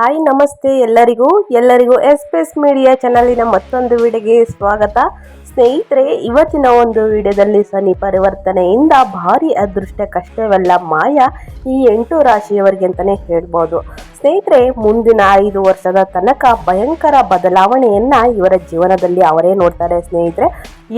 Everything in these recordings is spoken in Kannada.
ಹಾಯ್, ನಮಸ್ತೆ ಎಲ್ಲರಿಗೂ. ಎಲ್ಲರಿಗೂ ಎಸ್ ಪಿ ಎಸ್ ಮೀಡಿಯಾ ಚಾನಲಿನ ಮತ್ತೊಂದು ವಿಡಿಯೋಗೆ ಸ್ವಾಗತ. ಸ್ನೇಹಿತರೆ, ಇವತ್ತಿನ ಒಂದು ವಿಡಿಯೋದಲ್ಲಿ ಸನಿ ಪರಿವರ್ತನೆಯಿಂದ ಭಾರಿ ಅದೃಷ್ಟ ಕಷ್ಟವೆಲ್ಲ ಮಾಯ ಈ ಎಂಟು ರಾಶಿಯವರಿಗೆ ಅಂತಲೇ ಹೇಳ್ಬೋದು. ಸ್ನೇಹಿತರೆ, ಮುಂದಿನ ಐದು ವರ್ಷದ ತನಕ ಭಯಂಕರ ಬದಲಾವಣೆಯನ್ನು ಇವರ ಜೀವನದಲ್ಲಿ ಅವರೇ ನೋಡ್ತಾರೆ ಸ್ನೇಹಿತರೆ.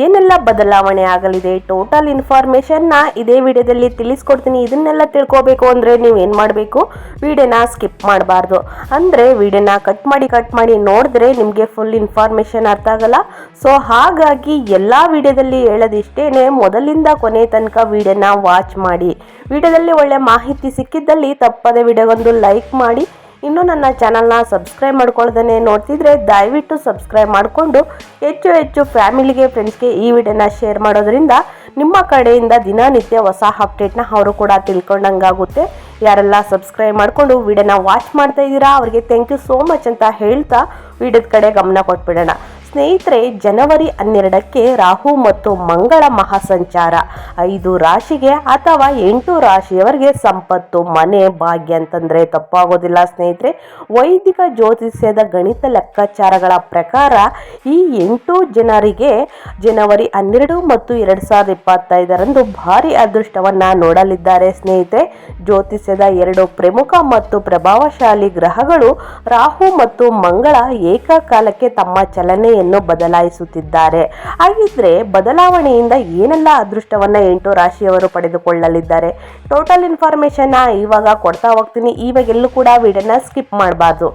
ಏನೆಲ್ಲ ಬದಲಾವಣೆ ಆಗಲಿದೆ? ಟೋಟಲ್ ಇನ್ಫಾರ್ಮೇಷನ್ನ ಇದೇ ವಿಡಿಯೋದಲ್ಲಿ ತಿಳಿಸ್ಕೊಡ್ತೀನಿ. ಇದನ್ನೆಲ್ಲ ತಿಳ್ಕೊಬೇಕು ಅಂದರೆ ನೀವು ಏನು ಮಾಡಬೇಕು? ವಿಡಿಯೋನ ಸ್ಕಿಪ್ ಮಾಡಬಾರ್ದು. ಅಂದರೆ ವಿಡಿಯೋನ ಕಟ್ ಮಾಡಿ ಕಟ್ ಮಾಡಿ ನೋಡಿದ್ರೆ ನಿಮಗೆ ಫುಲ್ ಇನ್ಫಾರ್ಮೇಷನ್ ಅರ್ಥ ಆಗಲ್ಲ. ಸೊ ಹಾಗಾಗಿ ಎಲ್ಲ ವಿಡಿಯೋದಲ್ಲಿ ಹೇಳೋದಿಷ್ಟೇನೆ, ಮೊದಲಿಂದ ಕೊನೆ ತನಕ ವಿಡಿಯೋನ ವಾಚ್ ಮಾಡಿ. ವಿಡಿಯೋದಲ್ಲಿ ಒಳ್ಳೆ ಮಾಹಿತಿ ಸಿಕ್ಕಿದ್ದಲ್ಲಿ ತಪ್ಪದೆ ವಿಡಿಯೋಗೊಂದು ಲೈಕ್ ಮಾಡಿ. ಇನ್ನೂ ನನ್ನ ಚಾನಲ್ನ ಸಬ್ಸ್ಕ್ರೈಬ್ ಮಾಡ್ಕೊಳ್ದೇ ನೋಡ್ತಿದ್ರೆ ದಯವಿಟ್ಟು ಸಬ್ಸ್ಕ್ರೈಬ್ ಮಾಡಿಕೊಂಡು ಹೆಚ್ಚು ಹೆಚ್ಚು ಫ್ಯಾಮಿಲಿಗೆ ಫ್ರೆಂಡ್ಸ್ಗೆ ಈ ವಿಡಿಯೋನ ಶೇರ್ ಮಾಡೋದ್ರಿಂದ ನಿಮ್ಮ ಕಡೆಯಿಂದ ದಿನನಿತ್ಯ ಹೊಸ ಅಪ್ಡೇಟ್ನ ಅವರು ಕೂಡ ತಿಳ್ಕೊಂಡಂಗಾಗುತ್ತೆ. ಯಾರೆಲ್ಲ ಸಬ್ಸ್ಕ್ರೈಬ್ ಮಾಡಿಕೊಂಡು ವಿಡಿಯೋನ ವಾಚ್ ಮಾಡ್ತಾ ಇದ್ದೀರಾ, ಅವರಿಗೆ ಥ್ಯಾಂಕ್ ಯು ಸೋ ಮಚ್ ಅಂತ ಹೇಳ್ತಾ ವಿಡಿಯೋದ ಕಡೆ ಗಮನ ಕೊಟ್ಬಿಡೋಣ. ಸ್ನೇಹಿತರೆ, ಜನವರಿ ಹನ್ನೆರಡಕ್ಕೆ ರಾಹು ಮತ್ತು ಮಂಗಳ ಮಹಾಸಂಚಾರ. ಐದು ರಾಶಿಗೆ ಅಥವಾ ಎಂಟು ರಾಶಿಯವರಿಗೆ ಸಂಪತ್ತು, ಮನೆ, ಭಾಗ್ಯ ಅಂತಂದ್ರೆ ತಪ್ಪಾಗೋದಿಲ್ಲ ಸ್ನೇಹಿತರೆ. ವೈದಿಕ ಜ್ಯೋತಿಷ್ಯದ ಗಣಿತ ಲೆಕ್ಕಾಚಾರಗಳ ಪ್ರಕಾರ ಈ ಎಂಟು ಜನರಿಗೆ ಜನವರಿ ಹನ್ನೆರಡು ಮತ್ತು ಎರಡು ಸಾವಿರದ ಇಪ್ಪತ್ತೈದರಂದು ಭಾರಿ ಅದೃಷ್ಟವನ್ನು ನೋಡಲಿದ್ದಾರೆ ಸ್ನೇಹಿತರೆ. ಜ್ಯೋತಿಷ್ಯದ ಎರಡು ಪ್ರಮುಖ ಮತ್ತು ಪ್ರಭಾವಶಾಲಿ ಗ್ರಹಗಳು ರಾಹು ಮತ್ತು ಮಂಗಳ ಏಕಕಾಲಕ್ಕೆ ತಮ್ಮ ಚಲನೆಯನ್ನು ಬದಲಾಯಿಸುತ್ತಿದ್ದಾರೆ. ಹಾಗಿದ್ರೆ ಬದಲಾವಣೆಯಿಂದ ಏನೆಲ್ಲ ಅದೃಷ್ಟವನ್ನ ಎಂಟು ರಾಶಿಯವರು ಪಡೆದುಕೊಳ್ಳಲಿದ್ದಾರೆ? ಟೋಟಲ್ ಇನ್ಫಾರ್ಮೇಶನ್ ಇವಾಗ ಕೊಡ್ತಾ ಹೋಗ್ತೀನಿ. ಇವಾಗೆಲ್ಲೂ ಕೂಡ ವಿಡಿಯೋನ ಸ್ಕಿಪ್ ಮಾಡಬಾರ್ದು.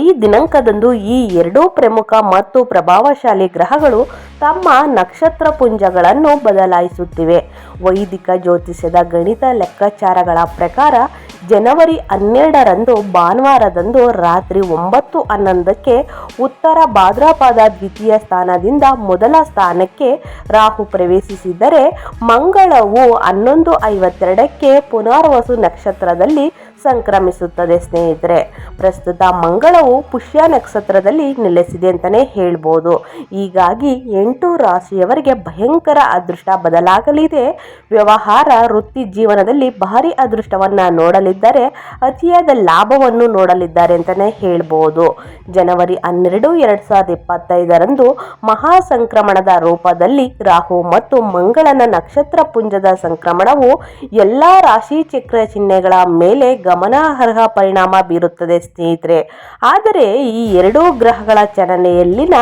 ಈ ದಿನಾಂಕದಂದು ಈ ಎರಡೂ ಪ್ರಮುಖ ಮತ್ತು ಪ್ರಭಾವಶಾಲಿ ಗ್ರಹಗಳು ತಮ್ಮ ನಕ್ಷತ್ರ ಪುಂಜಗಳನ್ನು ಬದಲಾಯಿಸುತ್ತಿವೆ. ವೈದಿಕ ಜ್ಯೋತಿಷ್ಯದ ಗಣಿತ ಲೆಕ್ಕಾಚಾರಗಳ ಪ್ರಕಾರ ಜನವರಿ ಹನ್ನೆರಡರಂದು ಭಾನುವಾರದಂದು ರಾತ್ರಿ ಒಂಬತ್ತು ಹನ್ನೊಂದಕ್ಕೆ ಉತ್ತರ ಭಾದ್ರಪದ ದ್ವಿತೀಯ ಸ್ಥಾನದಿಂದ ಮೊದಲ ಸ್ಥಾನಕ್ಕೆ ರಾಹು ಪ್ರವೇಶಿಸಿದರೆ ಮಂಗಳವು ಹನ್ನೊಂದು ಐವತ್ತೆರಡಕ್ಕೆ ಪುನರ್ವಸು ನಕ್ಷತ್ರದಲ್ಲಿ ಸಂಕ್ರಮಿಸುತ್ತದೆ ಸ್ನೇಹಿತರೆ. ಪ್ರಸ್ತುತ ಮಂಗಳವು ಪುಷ್ಯ ನಕ್ಷತ್ರದಲ್ಲಿ ನೆಲೆಸಿದೆ ಅಂತಲೇ ಹೇಳ್ಬೋದು. ಹೀಗಾಗಿ ಎಂಟು ರಾಶಿಯವರಿಗೆ ಭಯಂಕರ ಅದೃಷ್ಟ ಬದಲಾಗಲಿದೆ. ವ್ಯವಹಾರ, ವೃತ್ತಿ ಜೀವನದಲ್ಲಿ ಭಾರಿ ಅದೃಷ್ಟವನ್ನು ನೋಡಲಿದ್ದಾರೆ ಅತಿಯಾದ ಲಾಭವನ್ನು ನೋಡಲಿದ್ದಾರೆ ಅಂತಲೇ ಹೇಳ್ಬೋದು. ಜನವರಿ ಹನ್ನೆರಡು, ಎರಡು ಸಾವಿರದ ಇಪ್ಪತ್ತೈದರಂದು ಮಹಾ ಸಂಕ್ರಮಣದ ರೂಪದಲ್ಲಿ ರಾಹು ಮತ್ತು ಮಂಗಳನ ನಕ್ಷತ್ರ ಪುಂಜದ ಸಂಕ್ರಮಣವು ಎಲ್ಲ ರಾಶಿ ಚಕ್ರ ಚಿಹ್ನೆಗಳ ಮೇಲೆ ಗಮನಾರ್ಹ ಪರಿಣಾಮ ಬೀರುತ್ತದೆ, ಸ್ನೇಹಿತರೆ. ಆದರೆ ಈ ಎರಡೂ ಗ್ರಹಗಳ ಚಲನೆಯಲ್ಲಿನ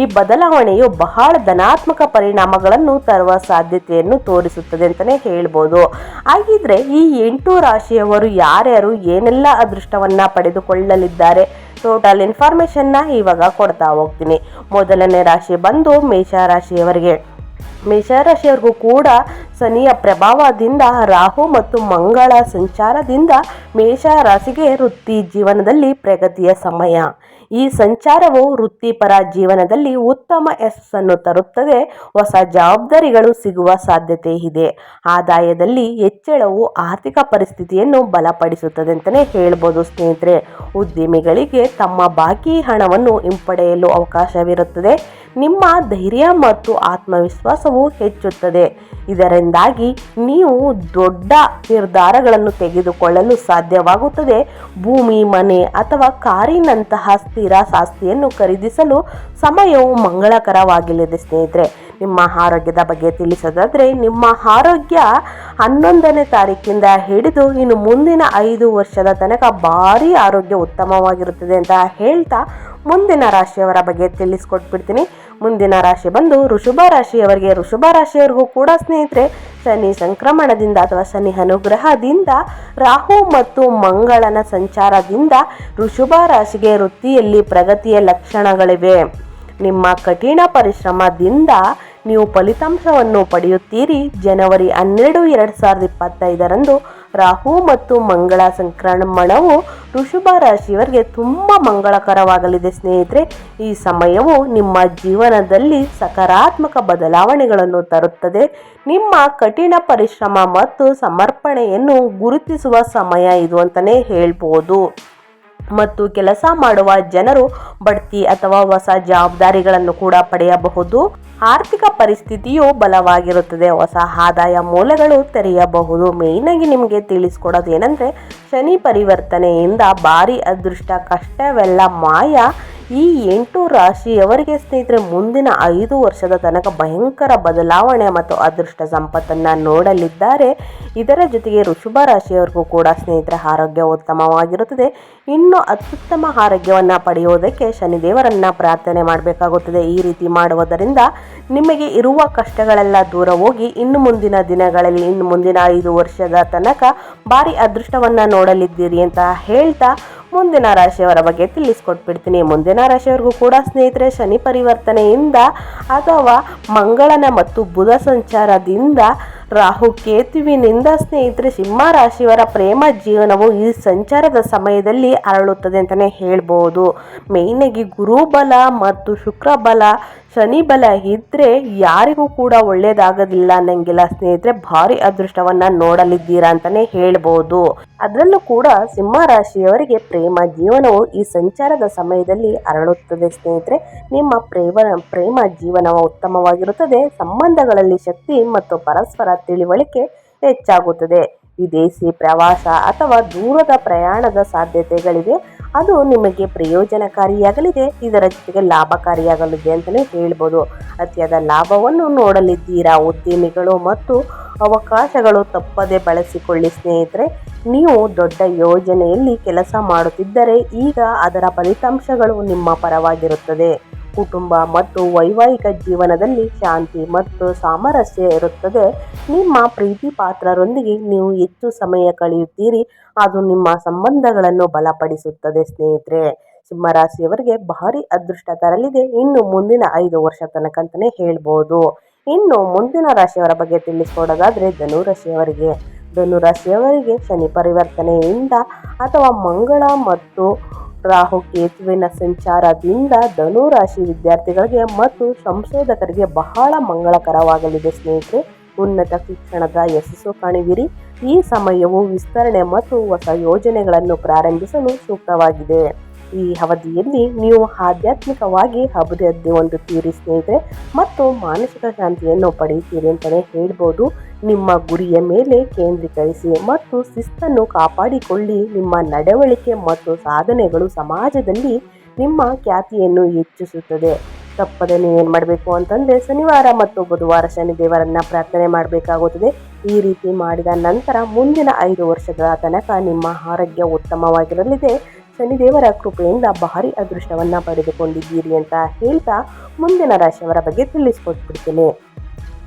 ಈ ಬದಲಾವಣೆಯು ಬಹಳ ಧನಾತ್ಮಕ ಪರಿಣಾಮಗಳನ್ನು ತರುವ ಸಾಧ್ಯತೆಯನ್ನು ತೋರಿಸುತ್ತದೆ ಅಂತಲೇ ಹೇಳ್ಬೋದು. ಹಾಗಿದ್ರೆ ಈ ಎಂಟು ರಾಶಿಯವರು ಯಾರ್ಯಾರು ಏನೆಲ್ಲ ಅದೃಷ್ಟವನ್ನ ಪಡೆದುಕೊಳ್ಳಲಿದ್ದಾರೆ? ಟೋಟಲ್ ಇನ್ಫಾರ್ಮೇಷನ್ನ ಇವಾಗ ಕೊಡ್ತಾ ಹೋಗ್ತೀನಿ. ಮೊದಲನೇ ರಾಶಿ ಬಂದು ಮೇಷ ರಾಶಿಯವರಿಗೆ. ಮೇಷರಾಶಿಯವ್ರಿಗೂ ಕೂಡ ಶನಿಯ ಪ್ರಭಾವದಿಂದ, ರಾಹು ಮತ್ತು ಮಂಗಳ ಸಂಚಾರದಿಂದ ಮೇಷ ರಾಶಿಗೆ ವೃತ್ತಿ ಜೀವನದಲ್ಲಿ ಪ್ರಗತಿಯ ಸಮಯ. ಈ ಸಂಚಾರವು ವೃತ್ತಿಪರ ಜೀವನದಲ್ಲಿ ಉತ್ತಮ ಯಶಸ್ಸನ್ನು ತರುತ್ತದೆ. ಹೊಸ ಜವಾಬ್ದಾರಿಗಳು ಸಿಗುವ ಸಾಧ್ಯತೆ ಇದೆ. ಆದಾಯದಲ್ಲಿ ಹೆಚ್ಚಳವು ಆರ್ಥಿಕ ಪರಿಸ್ಥಿತಿಯನ್ನು ಬಲಪಡಿಸುತ್ತದೆ ಅಂತಲೇ ಹೇಳ್ಬೋದು ಸ್ನೇಹಿತರೆ. ಉದ್ಯಮಿಗಳಿಗೆ ತಮ್ಮ ಬಾಕಿ ಹಣವನ್ನು ಹಿಂಪಡೆಯಲು ಅವಕಾಶವಿರುತ್ತದೆ. ನಿಮ್ಮ ಧೈರ್ಯ ಮತ್ತು ಆತ್ಮವಿಶ್ವಾಸವು ಹೆಚ್ಚುತ್ತದೆ. ಇದರಿಂದಾಗಿ ನೀವು ದೊಡ್ಡ ನಿರ್ಧಾರಗಳನ್ನು ತೆಗೆದುಕೊಳ್ಳಲು ಸಾಧ್ಯವಾಗುತ್ತದೆ. ಭೂಮಿ, ಮನೆ ಅಥವಾ ಕಾರಿನಂತಹ ಸ್ಥಿರ ಆಸ್ತಿಯನ್ನು ಖರೀದಿಸಲು ಸಮಯವು ಮಂಗಳಕರವಾಗಿಲ್ಲದೆ ಸ್ನೇಹಿತರೆ, ನಿಮ್ಮ ಆರೋಗ್ಯದ ಬಗ್ಗೆ ತಿಳಿಸೋದಾದರೆ ನಿಮ್ಮ ಆರೋಗ್ಯ ಹನ್ನೊಂದನೇ ತಾರೀಕಿಂದ ಹಿಡಿದು ಇನ್ನು ಮುಂದಿನ ಐದು ವರ್ಷದ ತನಕ ಭಾರಿ ಆರೋಗ್ಯ ಉತ್ತಮವಾಗಿರುತ್ತದೆ ಅಂತ ಹೇಳ್ತಾ ಮುಂದಿನ ರಾಶಿಯವರ ಬಗ್ಗೆ ತಿಳಿಸ್ಕೊಟ್ಬಿಡ್ತೀನಿ. ಮುಂದಿನ ರಾಶಿ ಬಂದು ಋಷಭ ರಾಶಿಯವರಿಗೆ ಋಷಭ ರಾಶಿಯವರಿಗೂ ಕೂಡ ಸ್ನೇಹಿತರೆ, ಶನಿ ಸಂಕ್ರಮಣದಿಂದ ಅಥವಾ ಶನಿ ಅನುಗ್ರಹದಿಂದ, ರಾಹು ಮತ್ತು ಮಂಗಳನ ಸಂಚಾರದಿಂದ ಋಷಭ ರಾಶಿಗೆ ವೃತ್ತಿಯಲ್ಲಿ ಪ್ರಗತಿಯ ಲಕ್ಷಣಗಳಿವೆ. ನಿಮ್ಮ ಕಠಿಣ ಪರಿಶ್ರಮದಿಂದ ನೀವು ಫಲಿತಾಂಶವನ್ನು ಪಡೆಯುತ್ತೀರಿ. ಜನವರಿ ಹನ್ನೆರಡು, ಎರಡು ಸಾವಿರದ ಇಪ್ಪತ್ತೈದರಂದು ರಾಹು ಮತ್ತು ಮಂಗಳ ಸಂಕ್ರಮಣವು ಋಷಭ ರಾಶಿಯವರಿಗೆ ತುಂಬ ಮಂಗಳಕರವಾಗಲಿದೆ ಸ್ನೇಹಿತರೆ. ಈ ಸಮಯವು ನಿಮ್ಮ ಜೀವನದಲ್ಲಿ ಸಕಾರಾತ್ಮಕ ಬದಲಾವಣೆಗಳನ್ನು ತರುತ್ತದೆ. ನಿಮ್ಮ ಕಠಿಣ ಪರಿಶ್ರಮ ಮತ್ತು ಸಮರ್ಪಣೆಯನ್ನು ಗುರುತಿಸುವ ಸಮಯ ಇದು ಅಂತಲೇ ಹೇಳ್ಬೋದು. ಮತ್ತು ಕೆಲಸ ಮಾಡುವ ಜನರು ಬಡ್ತಿ ಅಥವಾ ಹೊಸ ಜವಾಬ್ದಾರಿಗಳನ್ನು ಕೂಡ ಪಡೆಯಬಹುದು. ಆರ್ಥಿಕ ಪರಿಸ್ಥಿತಿಯು ಬಲವಾಗಿರುತ್ತದೆ. ಹೊಸ ಆದಾಯ ಮೂಲಗಳು ತೆರೆಯಬಹುದು. ಮೇಯ್ನಾಗಿ ನಿಮಗೆ ತಿಳಿಸ್ಕೊಡೋದು ಏನಂದರೆ, ಶನಿ ಪರಿವರ್ತನೆಯಿಂದ ಭಾರಿ ಅದೃಷ್ಟ, ಕಷ್ಟವೆಲ್ಲ ಮಾಯ. ಈ ಎಂಟು ರಾಶಿಯವರಿಗೆ ಸ್ನೇಹಿತರೆ, ಮುಂದಿನ ಐದು ವರ್ಷದ ತನಕ ಭಯಂಕರ ಬದಲಾವಣೆ ಮತ್ತು ಅದೃಷ್ಟ ಸಂಪತ್ತನ್ನು ನೋಡಲಿದ್ದಾರೆ. ಇದರ ಜೊತೆಗೆ ಋಷಭ ರಾಶಿಯವರಿಗೂ ಕೂಡ ಸ್ನೇಹಿತರ, ಆರೋಗ್ಯ ಉತ್ತಮವಾಗಿರುತ್ತದೆ. ಇನ್ನು ಅತ್ಯುತ್ತಮ ಆರೋಗ್ಯವನ್ನು ಪಡೆಯುವುದಕ್ಕೆ ಶನಿದೇವರನ್ನು ಪ್ರಾರ್ಥನೆ ಮಾಡಬೇಕಾಗುತ್ತದೆ. ಈ ರೀತಿ ಮಾಡುವುದರಿಂದ ನಿಮಗೆ ಇರುವ ಕಷ್ಟಗಳೆಲ್ಲ ದೂರ ಹೋಗಿ ಇನ್ನು ಮುಂದಿನ ದಿನಗಳಲ್ಲಿ, ಇನ್ನು ಮುಂದಿನ ಐದು ವರ್ಷದ ತನಕ ಭಾರಿ ಅದೃಷ್ಟವನ್ನು ನೋಡಲಿದ್ದೀರಿ ಅಂತ ಹೇಳ್ತಾ ಮುಂದಿನ ರಾಶಿಯವರ ಬಗ್ಗೆ ತಿಳಿಸ್ಕೊಟ್ಬಿಡ್ತೀನಿ. ಮುಂದಿನ ರಾಶಿಯವರಿಗೂ ಕೂಡ ಸ್ನೇಹಿತರೆ, ಶನಿ ಪರಿವರ್ತನೆಯಿಂದ ಅಥವಾ ಮಂಗಳನ ಮತ್ತು ಬುಧ ಸಂಚಾರದಿಂದ ರಾಹು ಕೇತುವಿನಿಂದ ಸ್ನೇಹಿತರೆ, ಸಿಂಹ ರಾಶಿಯವರ ಪ್ರೇಮ ಜೀವನವು ಈ ಸಂಚಾರದ ಸಮಯದಲ್ಲಿ ಅರಳುತ್ತದೆ ಅಂತಲೇ ಹೇಳ್ಬೋದು. ಮೇಯ್ನಾಗಿ ಗುರುಬಲ ಮತ್ತು ಶುಕ್ರ ಬಲ ಶನಿ ಬಲ ಇದ್ದರೆ ಯಾರಿಗೂ ಕೂಡ ಒಳ್ಳೇದಾಗೋದಿಲ್ಲ ಅನ್ನಂಗಿಲ್ಲ. ಸ್ನೇಹಿತರೆ, ಭಾರಿ ಅದೃಷ್ಟವನ್ನ ನೋಡಲಿದ್ದೀರಾ ಅಂತಾನೆ ಹೇಳ್ಬೋದು. ಅದರಲ್ಲೂ ಕೂಡ ಸಿಂಹ ರಾಶಿಯವರಿಗೆ ಪ್ರೇಮ, ಜೀವನವು ಈ ಸಂಚಾರದ ಸಮಯದಲ್ಲಿ ಅರಳುತ್ತದೆ ಸ್ನೇಹಿತರೆ. ನಿಮ್ಮ ಪ್ರೇಮ ಪ್ರೇಮ ಜೀವನವು ಉತ್ತಮವಾಗಿರುತ್ತದೆ. ಸಂಬಂಧಗಳಲ್ಲಿ ಶಕ್ತಿ ಮತ್ತು ಪರಸ್ಪರ ತಿಳಿವಳಿಕೆ ಹೆಚ್ಚಾಗುತ್ತದೆ. ವಿದೇಶಿ ಪ್ರವಾಸ ಅಥವಾ ದೂರದ ಪ್ರಯಾಣದ ಸಾಧ್ಯತೆಗಳಿವೆ. ಅದು ನಿಮಗೆ ಪ್ರಯೋಜನಕಾರಿಯಾಗಲಿದೆ. ಇದರ ಜೊತೆಗೆ ಲಾಭಕಾರಿಯಾಗಲಿದೆ ಅಂತಲೇ ಹೇಳ್ಬೋದು. ಅತಿಯಾದ ಲಾಭವನ್ನು ನೋಡಲಿದ್ದೀರಾ? ಉದ್ಯಮಿಗಳು ಮತ್ತು ಅವಕಾಶಗಳು ತಪ್ಪದೆ ಬಳಸಿಕೊಳ್ಳಿ ಸ್ನೇಹಿತರೆ. ನೀವು ದೊಡ್ಡ ಯೋಜನೆಯಲ್ಲಿ ಕೆಲಸ ಮಾಡುತ್ತಿದ್ದರೆ ಈಗ ಅದರ ಫಲಿತಾಂಶಗಳು ನಿಮ್ಮ ಪರವಾಗಿರುತ್ತದೆ. ಕುಟುಂಬ ಮತ್ತು ವೈವಾಹಿಕ ಜೀವನದಲ್ಲಿ ಶಾಂತಿ ಮತ್ತು ಸಾಮರಸ್ಯ ಇರುತ್ತದೆ. ನಿಮ್ಮ ಪ್ರೀತಿ ಪಾತ್ರರೊಂದಿಗೆ ನೀವು ಹೆಚ್ಚು ಸಮಯ ಕಳೆಯುತ್ತೀರಿ. ಅದು ನಿಮ್ಮ ಸಂಬಂಧಗಳನ್ನು ಬಲಪಡಿಸುತ್ತದೆ ಸ್ನೇಹಿತರೆ. ಸಿಂಹರಾಶಿಯವರಿಗೆ ಭಾರಿ ಅದೃಷ್ಟ ತರಲಿದೆ. ಇನ್ನು ಮುಂದಿನ ಐದು ವರ್ಷ ತನಕ ಅಂತಲೇ ಹೇಳ್ಬೋದು. ಇನ್ನು ಮುಂದಿನ ರಾಶಿಯವರ ಬಗ್ಗೆ ತಿಳಿಸ್ಕೊಡೋದಾದ್ರೆ ಧನುರಾಶಿಯವರಿಗೆ. ಧನುರಾಶಿಯವರಿಗೆ ಶನಿ ಪರಿವರ್ತನೆಯಿಂದ ಅಥವಾ ಮಂಗಳ ಮತ್ತು ರಾಹು ಕೇತುವಿನ ಸಂಚಾರದಿಂದ ಧನುರಾಶಿ ವಿದ್ಯಾರ್ಥಿಗಳಿಗೆ ಮತ್ತು ಸಂಶೋಧಕರಿಗೆ ಬಹಳ ಮಂಗಳಕರವಾಗಲಿದೆ ಸ್ನೇಹಿತರೆ. ಉನ್ನತ ಶಿಕ್ಷಣದ ಯಶಸ್ಸು ಕಾಣುವಿರಿ. ಈ ಸಮಯವು ವಿಸ್ತರಣೆ ಮತ್ತು ಹೊಸ ಯೋಜನೆಗಳನ್ನು ಪ್ರಾರಂಭಿಸಲು ಸೂಕ್ತವಾಗಿದೆ. ಈ ಅವಧಿಯಲ್ಲಿ ನೀವು ಆಧ್ಯಾತ್ಮಿಕವಾಗಿ ಅಭಿವೃದ್ಧಿ ಹೊಂದುತ್ತೀರಿ ಸ್ನೇಹಿತರೆ, ಮತ್ತು ಮಾನಸಿಕ ಶಾಂತಿಯನ್ನು ಪಡೆಯುತ್ತೀರಿ ಅಂತಲೇ ಹೇಳ್ಬೋದು. ನಿಮ್ಮ ಗುರಿಯ ಮೇಲೆ ಕೇಂದ್ರೀಕರಿಸಿ ಮತ್ತು ಶಿಸ್ತನ್ನು ಕಾಪಾಡಿಕೊಳ್ಳಿ. ನಿಮ್ಮ ನಡವಳಿಕೆ ಮತ್ತು ಸಾಧನೆಗಳು ಸಮಾಜದಲ್ಲಿ ನಿಮ್ಮ ಖ್ಯಾತಿಯನ್ನು ಹೆಚ್ಚಿಸುತ್ತದೆ. ತಪ್ಪದೆ ಏನು ಮಾಡಬೇಕು ಅಂತಂದರೆ ಶನಿವಾರ ಮತ್ತು ಬುಧವಾರ ಶನಿದೇವರನ್ನು ಪ್ರಾರ್ಥನೆ ಮಾಡಬೇಕಾಗುತ್ತದೆ. ಈ ರೀತಿ ಮಾಡಿದ ನಂತರ ಮುಂದಿನ ಐದು ವರ್ಷಗಳ ತನಕ ನಿಮ್ಮ ಆರೋಗ್ಯ ಉತ್ತಮವಾಗಿರಲಿದೆ. ಶನಿದೇವರ ಕೃಪೆಯಿಂದ ಭಾರಿ ಅದೃಷ್ಟವನ್ನು ಪಡೆದುಕೊಂಡಿದ್ದೀರಿ ಅಂತ ಹೇಳ್ತಾ ಮುಂದಿನ ರಾಶಿಯವರ ಬಗ್ಗೆ ತಿಳಿಸ್ಕೊಟ್ಬಿಡ್ತೀನಿ.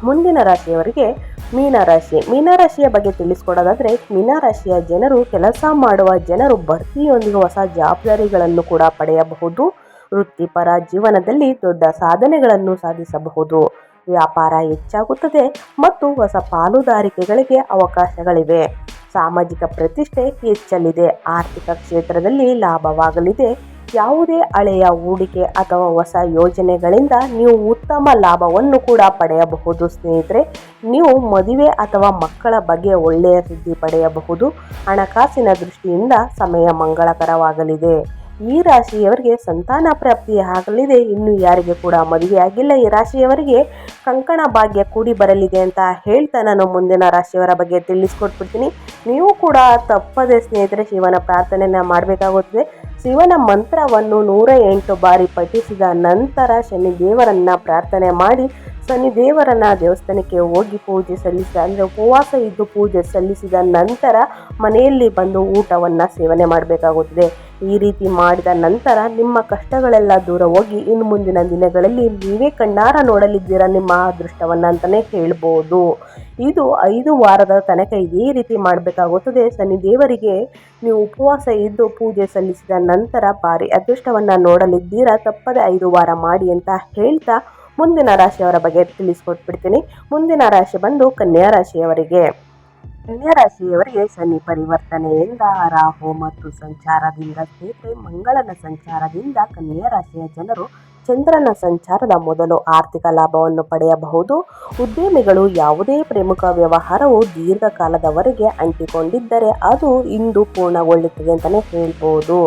ಮುಂದಿನ ರಾಶಿಯವರಿಗೆ ಮೀನರಾಶಿ ಮೀನರಾಶಿಯ ಬಗ್ಗೆ ತಿಳಿಸ್ಕೊಡೋದಾದರೆ ಮೀನರಾಶಿಯ ಜನರು ಕೆಲಸ ಮಾಡುವ ಜನರು ಭರ್ತಿಯೊಂದಿಗೆ ಹೊಸ ಜವಾಬ್ದಾರಿಗಳನ್ನು ಕೂಡ ಪಡೆಯಬಹುದು. ವೃತ್ತಿಪರ ಜೀವನದಲ್ಲಿ ದೊಡ್ಡ ಸಾಧನೆಗಳನ್ನು ಸಾಧಿಸಬಹುದು. ವ್ಯಾಪಾರ ಹೆಚ್ಚಾಗುತ್ತದೆ ಮತ್ತು ಹೊಸ ಪಾಲುದಾರಿಕೆಗಳಿಗೆ ಅವಕಾಶಗಳಿವೆ. ಸಾಮಾಜಿಕ ಪ್ರತಿಷ್ಠೆ ಹೆಚ್ಚಲಿದೆ. ಆರ್ಥಿಕ ಕ್ಷೇತ್ರದಲ್ಲಿ ಲಾಭವಾಗಲಿದೆ. ಯಾವುದೇ ಹಳೆಯ ಹೂಡಿಕೆ ಅಥವಾ ಹೊಸ ಯೋಜನೆಗಳಿಂದ ನೀವು ಉತ್ತಮ ಲಾಭವನ್ನು ಕೂಡ ಪಡೆಯಬಹುದು ಸ್ನೇಹಿತರೆ. ನೀವು ಮದುವೆ ಅಥವಾ ಮಕ್ಕಳ ಬಗ್ಗೆ ಒಳ್ಳೆಯ ಸುದ್ದಿ ಪಡೆಯಬಹುದು. ಹಣಕಾಸಿನ ದೃಷ್ಟಿಯಿಂದ ಸಮಯ ಮಂಗಳಕರವಾಗಲಿದೆ. ಈ ರಾಶಿಯವರಿಗೆ ಸಂತಾನ ಪ್ರಾಪ್ತಿ ಆಗಲಿದೆ. ಇನ್ನು ಯಾರಿಗೆ ಕೂಡ ಮದುವೆ ಆಗಿಲ್ಲ. ಈ ರಾಶಿಯವರಿಗೆ ಕಂಕಣ ಭಾಗ್ಯ ಕೂಡಿ ಬರಲಿದೆ ಅಂತ ಹೇಳ್ತಾ ನಾನು ಮುಂದಿನ ರಾಶಿಯವರ ಬಗ್ಗೆ ತಿಳಿಸ್ಕೊಟ್ಬಿಡ್ತೀನಿ. ನೀವು ಕೂಡ ತಪ್ಪದೆ ಸ್ನೇಹಿತರೆ ಶಿವನ ಪ್ರಾರ್ಥನೆಯನ್ನು ಮಾಡಬೇಕಾಗುತ್ತದೆ. ಶಿವನ ಮಂತ್ರವನ್ನು ನೂರ ಎಂಟು ಬಾರಿ ಪಠಿಸಿದ ನಂತರ ಶನಿ ದೇವರನ್ನ ಪ್ರಾರ್ಥನೆ ಮಾಡಿ ಶನಿ ದೇವರನ್ನ ದೇವಸ್ಥಾನಕ್ಕೆ ಹೋಗಿ ಪೂಜೆ ಸಲ್ಲಿಸಿದ, ಅಂದರೆ ಉಪವಾಸ ಇದ್ದು ಪೂಜೆ ಸಲ್ಲಿಸಿದ ನಂತರ ಮನೆಯಲ್ಲಿ ಬಂದು ಊಟವನ್ನು ಸೇವನೆ ಮಾಡಬೇಕಾಗುತ್ತದೆ. ಈ ರೀತಿ ಮಾಡಿದ ನಂತರ ನಿಮ್ಮ ಕಷ್ಟಗಳೆಲ್ಲ ದೂರ ಹೋಗಿ ಇನ್ನು ಮುಂದಿನ ದಿನಗಳಲ್ಲಿ ನೀವೇ ಕಣ್ಣಾರ ನೋಡಲಿದ್ದೀರಾ ನಿಮ್ಮ ಅದೃಷ್ಟವನ್ನು ಅಂತಲೇ ಹೇಳ್ಬೋದು ಇದು ಐದು ವಾರದ ತನಕ ಇದೇ ರೀತಿ ಮಾಡಬೇಕಾಗುತ್ತದೆ. ಶನಿ ದೇವರಿಗೆ ನೀವು ಉಪವಾಸ ಇದ್ದು ಪೂಜೆ ಸಲ್ಲಿಸಿದ ನಂತರ ಭಾರಿ ಅದೃಷ್ಟವನ್ನು ನೋಡಲಿದ್ದೀರಾ? ತಪ್ಪದೆ ಐದು ವಾರ ಮಾಡಿ ಅಂತ ಹೇಳ್ತಾ ಮುಂದಿನ ರಾಶಿಯವರ ಬಗ್ಗೆ ತಿಳಿಸ್ಕೊಟ್ಬಿಡ್ತೀನಿ. ಮುಂದಿನ ರಾಶಿ ಬಂದು ಕನ್ಯಾ ರಾಶಿಯವರಿಗೆ. ಕನ್ಯಾ ರಾಶಿಯವರಿಗೆ ಶನಿ ಪರಿವರ್ತನೆಯಿಂದ ರಾಹು ಮತ್ತು ಸಂಚಾರದಿಂದ ಸ್ನೇಹಿತರೆ ಮಂಗಳನ ಸಂಚಾರದಿಂದ ಕನ್ಯಾ ರಾಶಿಯ ಜನರು ಚಂದ್ರನ ಸಂಚಾರದ ಮೊದಲು ಆರ್ಥಿಕ ಲಾಭವನ್ನು ಪಡೆಯಬಹುದು. ಉದ್ಯಮಿಗಳು ಯಾವುದೇ ಪ್ರಮುಖ ವ್ಯವಹಾರವು ದೀರ್ಘಕಾಲದವರೆಗೆ ಅಂಟಿಕೊಂಡಿದ್ದರೆ ಅದು ಇಂದು ಪೂರ್ಣಗೊಳ್ಳುತ್ತದೆ ಅಂತಲೇ ಹೇಳ್ಬೋದು.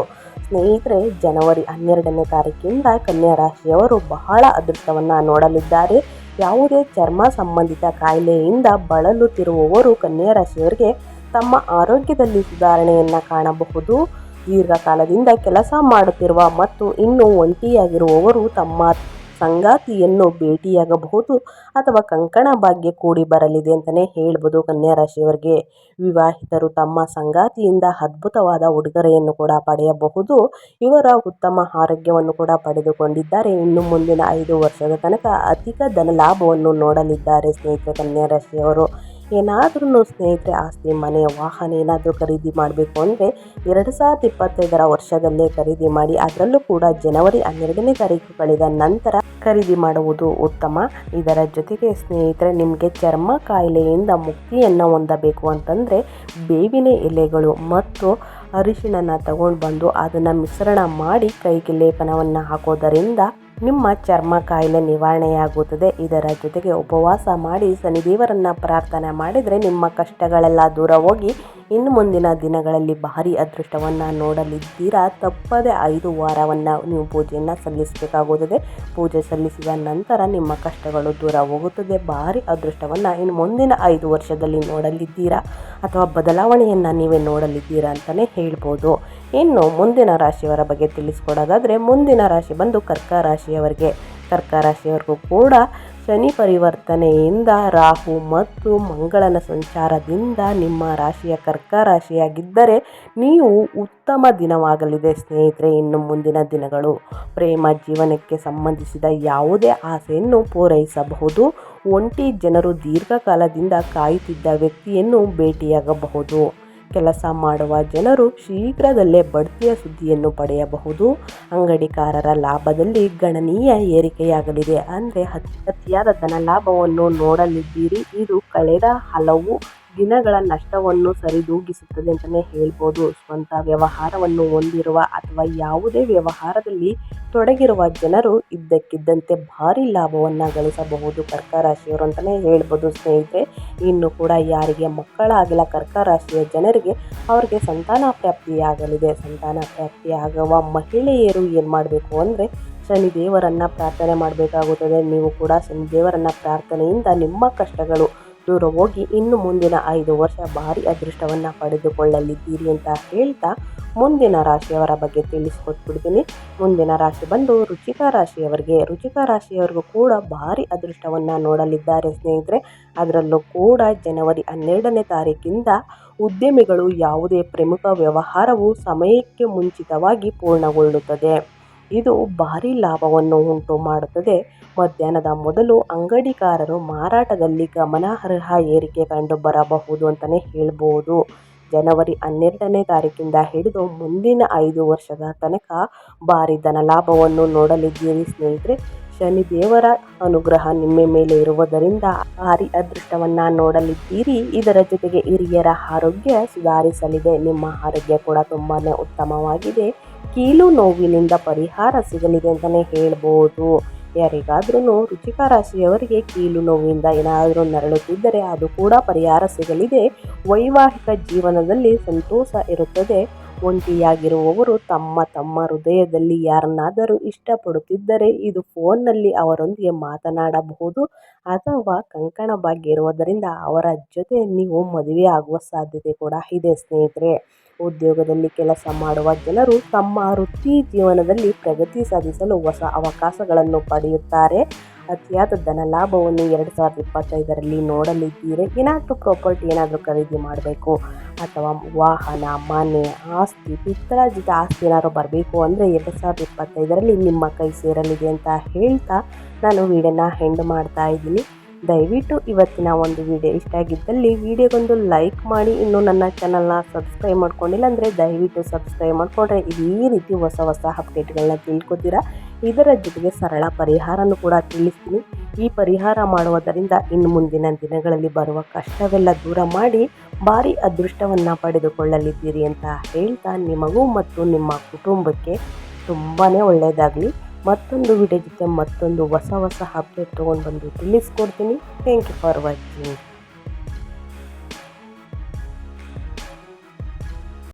ಸ್ನೇಹಿತರೆ, ಜನವರಿ ಹನ್ನೆರಡನೇ ತಾರೀಕಿಂದ ಕನ್ಯಾ ರಾಶಿಯವರು ಬಹಳ ಅದೃಷ್ಟವನ್ನು ನೋಡಲಿದ್ದಾರೆ. ಯಾವುದೇ ಚರ್ಮ ಸಂಬಂಧಿತ ಕಾಯಿಲೆಯಿಂದ ಬಳಲುತ್ತಿರುವವರು ಕನ್ಯಾ ರಾಶಿಯವರಿಗೆ ತಮ್ಮ ಆರೋಗ್ಯದಲ್ಲಿ ಸುಧಾರಣೆಯನ್ನು ಕಾಣಬಹುದು. ದೀರ್ಘಕಾಲದಿಂದ ಕೆಲಸ ಮಾಡುತ್ತಿರುವ ಮತ್ತು ಇನ್ನೂ ಒಂಟಿಯಾಗಿರುವವರು ತಮ್ಮ ಸಂಗಾತಿಯನ್ನು ಭೇಟಿಯಾಗಬಹುದು ಅಥವಾ ಕಂಕಣ ಭಾಗ್ಯ ಕೂಡಿ ಬರಲಿದೆ ಅಂತಲೇ ಹೇಳ್ಬೋದು ಕನ್ಯಾ ರಾಶಿಯವರಿಗೆ ವಿವಾಹಿತರು ತಮ್ಮ ಸಂಗಾತಿಯಿಂದ ಅದ್ಭುತವಾದ ಉಡುಗೊರೆಯನ್ನು ಕೂಡ ಪಡೆಯಬಹುದು. ಇವರ ಉತ್ತಮ ಆರೋಗ್ಯವನ್ನು ಕೂಡ ಪಡೆದುಕೊಂಡಿದ್ದಾರೆ. ಇನ್ನು ಮುಂದಿನ ಐದು ವರ್ಷದ ತನಕ ಅಧಿಕ ಧನ ಲಾಭವನ್ನು ನೋಡಲಿದ್ದಾರೆ ಸ್ನೇಹಿತ ಕನ್ಯಾ ರಾಶಿಯವರು ಏನಾದ್ರೂ ಸ್ನೇಹಿತರೆ ಆಸ್ತಿ ಮನೆ ವಾಹನ ಏನಾದರೂ ಖರೀದಿ ಮಾಡಬೇಕು ಅಂದರೆ ಎರಡು ಸಾವಿರದ ಇಪ್ಪತ್ತೈದರ ವರ್ಷದಲ್ಲೇ ಖರೀದಿ ಮಾಡಿ, ಅದರಲ್ಲೂ ಕೂಡ ಜನವರಿ ಹನ್ನೆರಡನೇ ತಾರೀಕು ಕಳೆದ ನಂತರ ಖರೀದಿ ಮಾಡುವುದು ಉತ್ತಮ. ಇದರ ಜೊತೆಗೆ ಸ್ನೇಹಿತರೆ, ನಿಮಗೆ ಚರ್ಮ ಕಾಯಿಲೆಯಿಂದ ಮುಕ್ತಿಯನ್ನು ಹೊಂದಬೇಕು ಅಂತಂದರೆ ಬೇವಿನ ಎಲೆಗಳು ಮತ್ತು ಅರಿಶಿಣನ ತಗೊಂಡು ಬಂದು ಅದನ್ನು ಮಿಶ್ರಣ ಮಾಡಿ ಕೈಗೆ ಲೇಪನವನ್ನು ಹಾಕೋದರಿಂದ ನಿಮ್ಮ ಚರ್ಮ ಕಾಯಿಲೆ ನಿವಾರಣೆಯಾಗುತ್ತದೆ. ಇದರ ಜೊತೆಗೆ ಉಪವಾಸ ಮಾಡಿ, ಶನಿದೇವರನ್ನು ಪ್ರಾರ್ಥನೆ ಮಾಡಿದರೆ ನಿಮ್ಮ ಕಷ್ಟಗಳೆಲ್ಲ ದೂರ ಹೋಗಿ ಇನ್ನು ಮುಂದಿನ ದಿನಗಳಲ್ಲಿ ಭಾರಿ ಅದೃಷ್ಟವನ್ನು ನೋಡಲಿದ್ದೀರಾ? ತಪ್ಪದೆ ಐದು ವಾರವನ್ನು ನೀವು ಪೂಜೆಯನ್ನು ಸಲ್ಲಿಸಬೇಕಾಗುತ್ತದೆ. ಪೂಜೆ ಸಲ್ಲಿಸಿದ ನಂತರ ನಿಮ್ಮ ಕಷ್ಟಗಳು ದೂರ ಹೋಗುತ್ತದೆ. ಭಾರಿ ಅದೃಷ್ಟವನ್ನು ಇನ್ನು ಮುಂದಿನ ಐದು ವರ್ಷದಲ್ಲಿ ನೋಡಲಿದ್ದೀರಾ? ಅಥವಾ ಬದಲಾವಣೆಯನ್ನು ನೀವೇ ನೋಡಲಿದ್ದೀರಾ ಅಂತಲೇ ಹೇಳ್ಬೋದು. ಇನ್ನು ಮುಂದಿನ ರಾಶಿಯವರ ಬಗ್ಗೆ ತಿಳಿಸ್ಕೊಡೋದಾದರೆ ಮುಂದಿನ ರಾಶಿ ಬಂದು ಕರ್ಕ ರಾಶಿಯವರಿಗೆ, ಕರ್ಕ ರಾಶಿಯವರಿಗೂ ಕೂಡ ಶನಿ ಪರಿವರ್ತನೆಯಿಂದ ರಾಹು ಮತ್ತು ಮಂಗಳನ ಸಂಚಾರದಿಂದ ನಿಮ್ಮ ರಾಶಿಯ ಕರ್ಕ ರಾಶಿಯಾಗಿದ್ದರೆ ನೀವು ಉತ್ತಮ ದಿನವಾಗಲಿದೆ ಸ್ನೇಹಿತರೆ. ಇನ್ನು ಮುಂದಿನ ದಿನಗಳು ಪ್ರೇಮ ಜೀವನಕ್ಕೆ ಸಂಬಂಧಿಸಿದ ಯಾವುದೇ ಆಸೆಯನ್ನು ಪೂರೈಸಬಹುದು. ಒಂಟಿ ಜನರು ದೀರ್ಘಕಾಲದಿಂದ ಕಾಯುತ್ತಿದ್ದ ವ್ಯಕ್ತಿಯನ್ನು ಭೇಟಿಯಾಗಬಹುದು. ಕೆಲಸ ಮಾಡುವ ಜನರು ಶೀಘ್ರದಲ್ಲೇ ಬಡ್ತಿಯ ಸುದ್ದಿಯನ್ನು ಪಡೆಯಬಹುದು. ಅಂಗಡಿಕಾರರ ಲಾಭದಲ್ಲಿ ಗಣನೀಯ ಏರಿಕೆಯಾಗಲಿದೆ. ಅಂದರೆ ಅತಿಯಾದ ಧನ ಲಾಭವನ್ನು ನೋಡಲಿದ್ದೀರಿ. ಇದು ಕಳೆದ ಹಲವು ದಿನಗಳ ನಷ್ಟವನ್ನು ಸರಿದೂಗಿಸುತ್ತದೆ ಅಂತಲೇ ಹೇಳ್ಬೋದು. ಸ್ವಂತ ವ್ಯವಹಾರವನ್ನು ಹೊಂದಿರುವ ಅಥವಾ ಯಾವುದೇ ವ್ಯವಹಾರದಲ್ಲಿ ತೊಡಗಿರುವ ಜನರು ಇದ್ದಕ್ಕಿದ್ದಂತೆ ಭಾರಿ ಲಾಭವನ್ನು ಗಳಿಸಬಹುದು. ಕರ್ಕ ರಾಶಿಯವರು ಅಂತಲೇ ಹೇಳ್ಬೋದು ಸ್ನೇಹಿತರೆ. ಇನ್ನು ಕೂಡ ಯಾರಿಗೆ ಮಕ್ಕಳಾಗಿಲ್ಲ ಕರ್ಕ ರಾಶಿಯ ಜನರಿಗೆ ಅವರಿಗೆ ಸಂತಾನ ಪ್ರಾಪ್ತಿಯಾಗಲಿದೆ. ಸಂತಾನ ಪ್ರಾಪ್ತಿಯಾಗುವ ಮಹಿಳೆಯರು ಏನು ಮಾಡಬೇಕು ಅಂದರೆ ಶನಿದೇವರನ್ನು ಪ್ರಾರ್ಥನೆ ಮಾಡಬೇಕಾಗುತ್ತದೆ. ನೀವು ಕೂಡ ಶನಿದೇವರನ್ನು ಪ್ರಾರ್ಥನೆಯಿಂದ ನಿಮ್ಮ ಕಷ್ಟಗಳು ದೂರ ಹೋಗಿ ಇನ್ನು ಮುಂದಿನ ಐದು ವರ್ಷ ಭಾರಿ ಅದೃಷ್ಟವನ್ನು ಪಡೆದುಕೊಳ್ಳಲಿದ್ದೀರಿ ಅಂತ ಹೇಳ್ತಾ ಮುಂದಿನ ರಾಶಿಯವರ ಬಗ್ಗೆ ತಿಳಿಸಿಕೊಟ್ಬಿಡ್ತೀನಿ. ಮುಂದಿನ ರಾಶಿ ಬಂದು ರುಚಿಕ ರಾಶಿಯವರಿಗೆ, ರುಚಿಕ ರಾಶಿಯವರಿಗೂ ಕೂಡ ಭಾರಿ ಅದೃಷ್ಟವನ್ನು ನೋಡಲಿದ್ದಾರೆ ಸ್ನೇಹಿತರೆ. ಅದರಲ್ಲೂ ಕೂಡ ಜನವರಿ ಹನ್ನೆರಡನೇ ತಾರೀಕಿಂದ ಉದ್ಯಮಿಗಳು ಯಾವುದೇ ಪ್ರಮುಖ ವ್ಯವಹಾರವು ಸಮಯಕ್ಕೆ ಮುಂಚಿತವಾಗಿ ಪೂರ್ಣಗೊಳ್ಳುತ್ತದೆ. ಇದು ಭಾರಿ ಲಾಭವನ್ನು ಉಂಟು ಮಾಡುತ್ತದೆ. ಮಧ್ಯಾಹ್ನದ ಮೊದಲು ಅಂಗಡಿಕಾರರು ಮಾರಾಟದಲ್ಲಿ ಗಮನಾರ್ಹ ಏರಿಕೆ ಕಂಡು ಬರಬಹುದು ಅಂತಲೇ ಹೇಳ್ಬೋದು. ಜನವರಿ ಹನ್ನೆರಡನೇ ತಾರೀಕಿಂದ ಹಿಡಿದು ಮುಂದಿನ ಐದು ವರ್ಷದ ತನಕ ಭಾರಿ ಧನ ಲಾಭವನ್ನು ನೋಡಲಿದ್ದೀರಿ ಸ್ನೇಹಿತರೆ. ಶನಿ ದೇವರ ಅನುಗ್ರಹ ನಿಮ್ಮ ಮೇಲೆ ಇರುವುದರಿಂದ ಭಾರಿ ಅದೃಷ್ಟವನ್ನು ನೋಡಲಿದ್ದೀರಿ. ಇದರ ಜೊತೆಗೆ ಹಿರಿಯರ ಆರೋಗ್ಯ ಸುಧಾರಿಸಲಿದೆ. ನಿಮ್ಮ ಆರೋಗ್ಯ ಕೂಡ ತುಂಬಾ ಉತ್ತಮವಾಗಿದೆ. ಕೀಲು ನೋವಿನಿಂದ ಪರಿಹಾರ ಸಿಗಲಿದೆ ಅಂತಲೇ ಹೇಳ್ಬೋದು. ಯಾರಿಗಾದ್ರೂ ರುಚಿಕ ರಾಶಿಯವರಿಗೆ ಕೀಲು ನೋವಿಂದ ಏನಾದರೂ ನರಳುತ್ತಿದ್ದರೆ ಅದು ಕೂಡ ಪರಿಹಾರ ಸಿಗಲಿದೆ. ವೈವಾಹಿಕ ಜೀವನದಲ್ಲಿ ಸಂತೋಷ ಇರುತ್ತದೆ. ಒಂಟಿಯಾಗಿರುವವರು ತಮ್ಮ ತಮ್ಮ ಹೃದಯದಲ್ಲಿ ಯಾರನ್ನಾದರೂ ಇಷ್ಟಪಡುತ್ತಿದ್ದರೆ ಇದು ಫೋನ್ನಲ್ಲಿ ಅವರೊಂದಿಗೆ ಮಾತನಾಡಬಹುದು ಅಥವಾ ಕಂಕಣ ಭಾಗ್ಯ ಇರುವುದರಿಂದ ಅವರ ಜೊತೆ ನೀವು ಮದುವೆ ಆಗುವ ಸಾಧ್ಯತೆ ಕೂಡ ಇದೆ, ಸ್ನೇಹಿತರೆ. ಉದ್ಯೋಗದಲ್ಲಿ ಕೆಲಸ ಮಾಡುವ ಜನರು ತಮ್ಮ ವೃತ್ತಿ ಜೀವನದಲ್ಲಿ ಪ್ರಗತಿ ಸಾಧಿಸಲು ಹೊಸ ಅವಕಾಶಗಳನ್ನು ಪಡೆಯುತ್ತಾರೆ. ಅತಿಯಾದ ಧನ ಲಾಭವನ್ನು ಎರಡು ಸಾವಿರದ ಇಪ್ಪತ್ತೈದರಲ್ಲಿ ನೋಡಲಿದ್ದೀರಿ. ಏನಾದರೂ ಪ್ರಾಪರ್ಟಿ ಏನಾದರೂ ಖರೀದಿ ಮಾಡಬೇಕು ಅಥವಾ ವಾಹನ, ಮನೆ, ಆಸ್ತಿ ಪಿತ್ತರಾಜಿತ ಆಸ್ತಿ ಏನಾದರೂ ಬರಬೇಕು ಅಂದರೆ ಎರಡು ಸಾವಿರದ ಇಪ್ಪತ್ತೈದರಲ್ಲಿ ನಿಮ್ಮ ಕೈ ಸೇರಲಿದೆ ಅಂತ ಹೇಳ್ತಾ ನಾನು ವೀಡಿಯೋನ ಹೆಂಡ್ ಮಾಡ್ತಾ ಇದ್ದೀನಿ. ದಯವಿಟ್ಟು ಇವತ್ತಿನ ಒಂದು ವಿಡಿಯೋ ಇಷ್ಟ ಆಗಿದ್ದಲ್ಲಿ ವಿಡಿಯೋಗೊಂದು ಲೈಕ್ ಮಾಡಿ. ಇನ್ನು ನನ್ನ ಚಾನಲ್ನ ಸಬ್ಸ್ಕ್ರೈಬ್ ಮಾಡ್ಕೊಂಡಿಲ್ಲ ಅಂದರೆ ದಯವಿಟ್ಟು ಸಬ್ಸ್ಕ್ರೈಬ್ ಮಾಡಿಕೊಂಡ್ರೆ ಈ ರೀತಿ ಹೊಸ ಹೊಸ ಅಪ್ಡೇಟ್ಗಳನ್ನ ತಿಳ್ಕೊತೀರಾ? ಇದರ ಜೊತೆಗೆ ಸರಳ ಪರಿಹಾರನೂ ಕೂಡ ತಿಳಿಸ್ತೀನಿ. ಈ ಪರಿಹಾರ ಮಾಡುವುದರಿಂದ ಇನ್ನು ಮುಂದಿನ ದಿನಗಳಲ್ಲಿ ಬರುವ ಕಷ್ಟವೆಲ್ಲ ದೂರ ಮಾಡಿ ಭಾರಿ ಅದೃಷ್ಟವನ್ನು ಪಡೆದುಕೊಳ್ಳಲಿದ್ದೀರಿ ಅಂತ ಹೇಳ್ತಾ ನಿಮಗೂ ಮತ್ತು ನಿಮ್ಮ ಕುಟುಂಬಕ್ಕೆ ತುಂಬಾ ಒಳ್ಳೆಯದಾಗಲಿ. ಮತ್ತೊಂದು ವಿಡಿಯೋ ಜೊತೆ ಮತ್ತೊಂದು ಹೊಸ ಹೊಸ ಅಪ್ಡೇಟ್ ತೊಗೊಂಡು ಬಂದು ತಿಳಿಸ್ಕೊಡ್ತೀನಿ. Thank you for watching